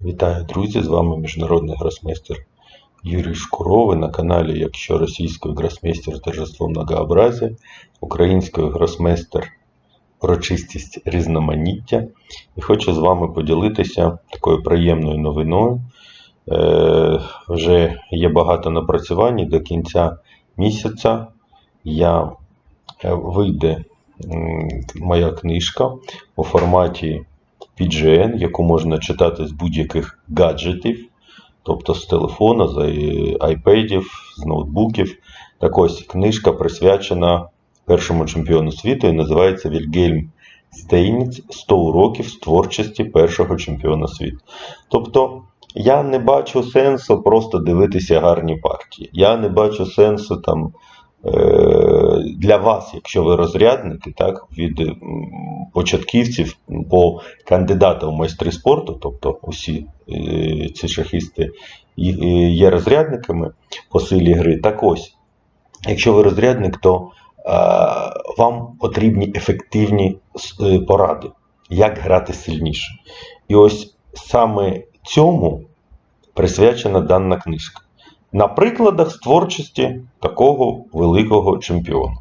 Вітаю, друзі! З вами міжнародний гросмейстер Юрій Шкуров. Ви на каналі Якщо російською гросмейстер з торжеством многообразия, українською гросмейстер Урочистість різноманіття. І хочу з вами поділитися такою приємною новиною. Е, вже є багато напрацювань до кінця місяця я е, вийде моя книжка у форматі PGN, яку можна читати з будь-яких гаджетів, тобто з телефона, з ай- айпедів, з ноутбуків. Так ось книжка присвячена першому чемпіону світу і називається Вільгельм Стейніц 100 уроків з творчості першого чемпіона світу. Тобто я не бачу сенсу просто дивитися гарні партії. Я не бачу сенсу там. Е, Для вас, якщо ви розрядники, так, від початківців по кандидатам в майстри спорту, тобто усі е, ці шахісти є розрядниками по силі гри. Так ось, якщо ви розрядник, то е, вам потрібні ефективні поради, як грати сильніше. І ось саме цьому присвячена дана книжка. На прикладах з творчості такого великого чемпіона.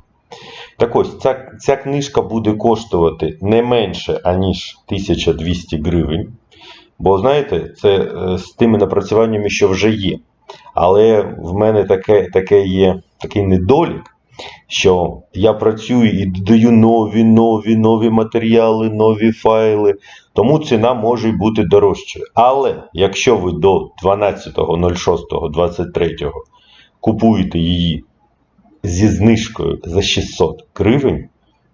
Так ось, ця, ця книжка буде коштувати не менше, аніж 1200 гривень. Бо, знаєте, це е, з тими напрацюваннями, що вже є. Але в мене таке, таке є такий недолік, що я працюю і додаю нові, нові, нові матеріали, нові файли, тому ціна може бути дорожчою. Але якщо ви до 12.06.23 купуєте її зі знижкою за 600 гривень,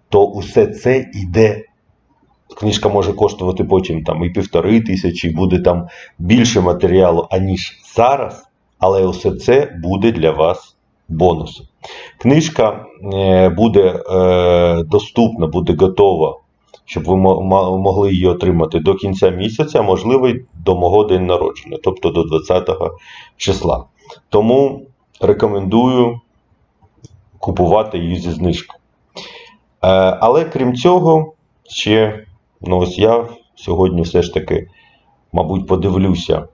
то усе це йде. Книжка може коштувати потім там і півтори тисячі, і буде там більше матеріалу, аніж зараз, але усе це буде для вас бонусом. Книжка е, буде е, доступна, буде готова, щоб ви могли її отримати до кінця місяця, можливо, до мого день народження, тобто до 20 числа. Тому рекомендую купувати її зі знижкою. Е, Але крім цього, ще ну ось я сьогодні все ж таки, мабуть, подивлюся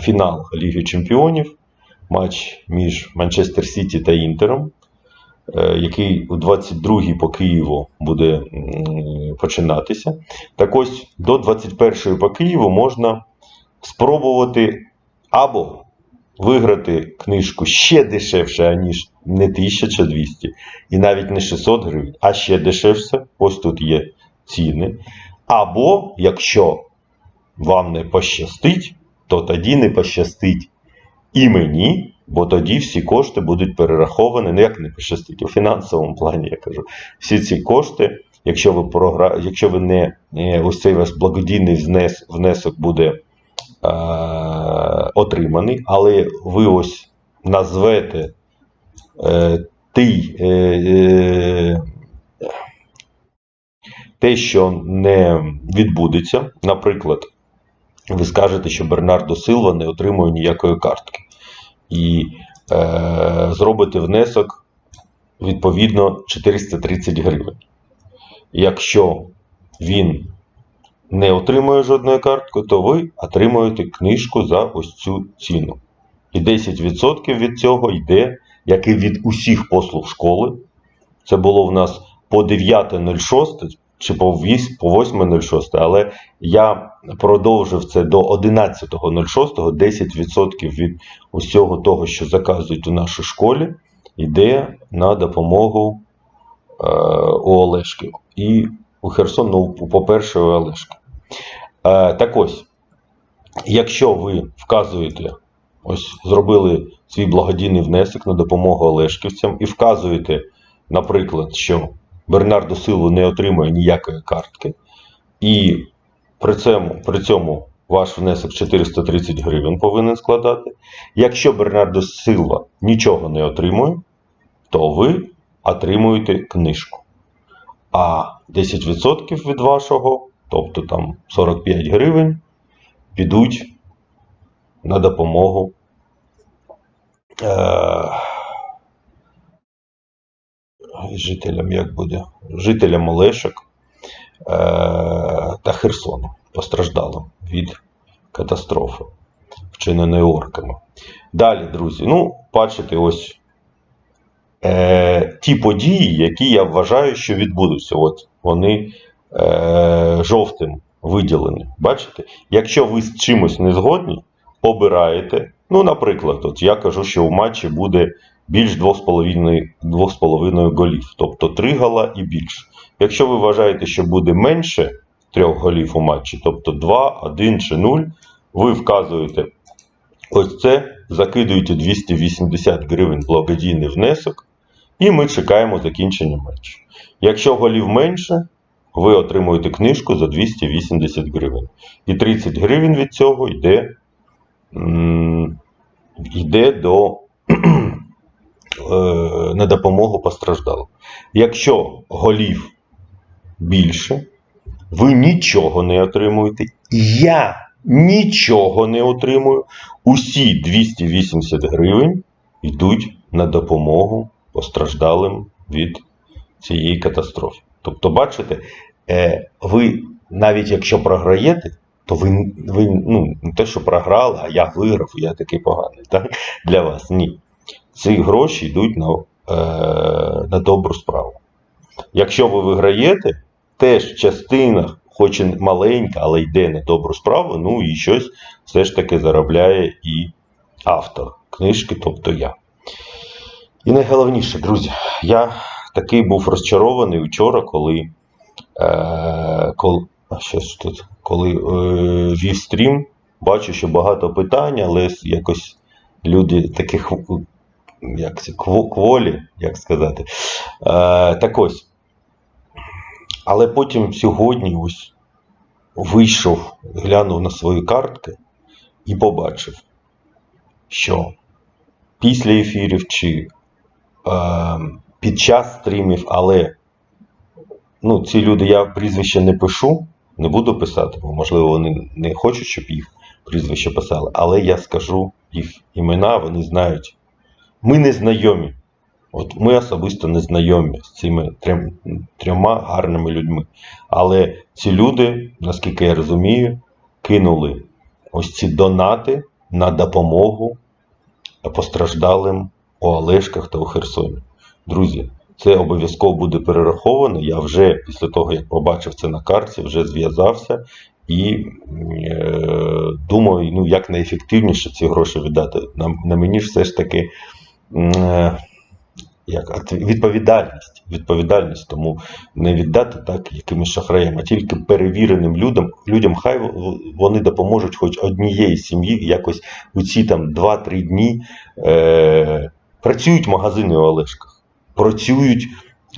фінал Ліги Чемпіонів, матч між Манчестер Сіті та Інтером, е, який у 22-й по Києву буде починатися. Так ось до 21-ї по Києву можна спробувати або виграти книжку ще дешевше, аніж не 1200, і навіть не 600 гривень, а ще дешевше. Ось тут є ціни. Або, якщо вам не пощастить, то тоді не пощастить і мені, бо тоді всі кошти будуть перераховані, ну як не пощастить, у фінансовому плані я кажу. Всі ці кошти, якщо ви програ... якщо ви не ось цей ваш благодійний внес... внесок буде е... отриманий, але ви ось назвете е... тий, е... е, те, що не відбудеться, наприклад, ви скажете, що Бернардо Силва не отримує ніякої картки. І е, зробите внесок відповідно 430 гривень. Якщо він не отримує жодної картки, то ви отримуєте книжку за ось цю ціну. І 10% від цього йде, як і від усіх послуг школи. Це було в нас по 9.06 чи по віс- по 8.06, але я продовжив це до 11.06, 10% від усього того, що заказують у нашій школі, йде на допомогу е, у Олешки. І у Херсон, ну, по-перше, у Олешки. Е, так ось, якщо ви вказуєте, ось зробили свій благодійний внесок на допомогу Олешківцям і вказуєте, наприклад, що Бернардо Силу не отримує ніякої картки, і при цьому, при цьому ваш внесок 430 гривень повинен складати. Якщо Бернардо Силва нічого не отримує, то ви отримуєте книжку. А 10% від вашого, тобто там 45 гривень, підуть на допомогу. Е- жителям як буде? Жителям Олешок е- та Херсону постраждалим від катастрофи, вчиненої орками. Далі, друзі, ну, бачите, ось е, ті події, які я вважаю, що відбудуться. От вони е, жовтим виділені. Бачите? Якщо ви з чимось не згодні, обираєте. Ну, наприклад, от я кажу, що у матчі буде більш 2,5 2,5 голів, тобто 3 гола і більше. Якщо ви вважаєте, що буде менше 3 голів у матчі, тобто 2, 1 чи 0, ви вказуєте ось це, закидуєте 280 гривень благодійний внесок, і ми чекаємо закінчення матчу. Якщо голів менше, ви отримуєте книжку за 280 гривень. І 30 гривень від цього йде, йде до, на допомогу постраждалим. Якщо голів більше, ви нічого не отримуєте. Я нічого не отримую. Усі 280 гривень йдуть на допомогу постраждалим від цієї катастрофи. Тобто, бачите, е, ви навіть якщо програєте, то ви, ви ну, не те, що програли, а я виграв, я такий поганий. Так? Для вас ні. Ці гроші йдуть на, е, на добру справу. Якщо ви виграєте, теж частина, хоч і маленька, але йде на добру справу, ну і щось все ж таки заробляє і автор книжки, тобто я. І найголовніше, друзі, я такий був розчарований вчора, коли, е, коли, що ж тут, коли е, вів стрім, бачу, що багато питань, але якось люди таких як кволі, як сказати. Е, так ось. Але потім сьогодні ось вийшов, глянув на свої картки і побачив, що після ефірів чи е, під час стрімів, але ну, ці люди, я прізвище не пишу, не буду писати, бо можливо вони не хочуть, щоб їх прізвище писали, але я скажу їх імена, вони знають. Ми не знайомі. От ми особисто не знайомі з цими трьом, трьома гарними людьми. Але ці люди, наскільки я розумію, кинули ось ці донати на допомогу постраждалим у Олешках та у Херсоні. Друзі, це обов'язково буде перераховано. Я вже після того, як побачив це на карті, вже зв'язався і е, думаю, ну, як найефективніше ці гроші віддати. На, на мені ж все ж таки. Е, як відповідальність, відповідальність, тому не віддати так якимось шахраям, а тільки перевіреним людям, людям хай вони допоможуть хоч однієї сім'ї якось у ці там 2-3 дні. Е, працюють магазини у Олешках, працюють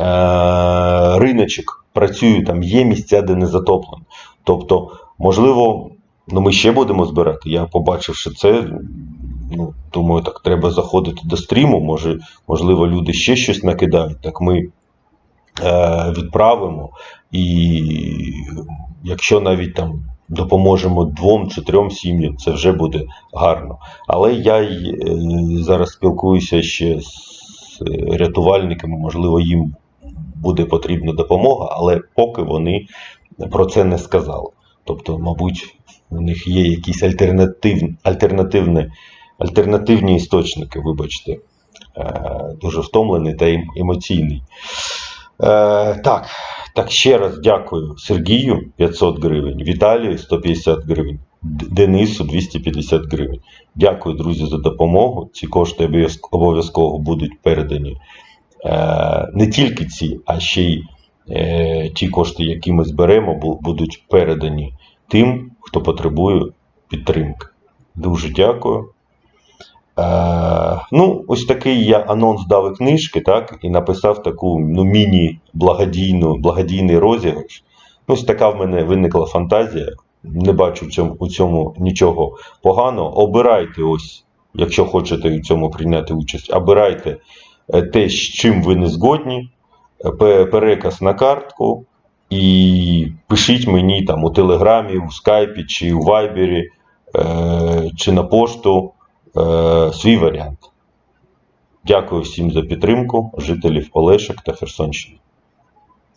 е, риночок, працюють там, є місця, де не затоплено. Тобто, можливо, ну ми ще будемо збирати. Я побачивши це, ну, думаю, так треба заходити до стріму. Може, можливо, люди ще щось накидають. Так ми е, відправимо. І якщо навіть там допоможемо двом чи трьом сім'ям, це вже буде гарно. Але я й, е, зараз спілкуюся ще з е, рятувальниками, можливо, їм буде потрібна допомога, але поки вони про це не сказали. Тобто, мабуть, у них є якісь альтернатив, альтернативні, альтернативні істочники, вибачте, Е, дуже втомлений та ем- емоційний. Е, так, так, ще раз дякую Сергію 500 гривень, Віталію 150 гривень, Денису 250 гривень. Дякую, друзі, за допомогу. Ці кошти обов'язково будуть передані. Е, не тільки ці, а ще й ті кошти, які ми зберемо, будуть передані тим, хто потребує підтримки. Дуже дякую. Е, ну, ось такий я анонс дав книжки, так, і написав таку ну, міні-благодійну, благодійний розіграш. Ну, Ось така в мене виникла фантазія. Не бачу в цьому, у цьому нічого поганого. Обирайте ось, якщо хочете у цьому прийняти участь, обирайте е, те, з чим ви не згодні, е, переказ на картку і пишіть мені там у Телеграмі, у Скайпі чи у Вайбері, чи на пошту е, свій варіант. Дякую всім за підтримку, жителів Олешок та Херсонщини.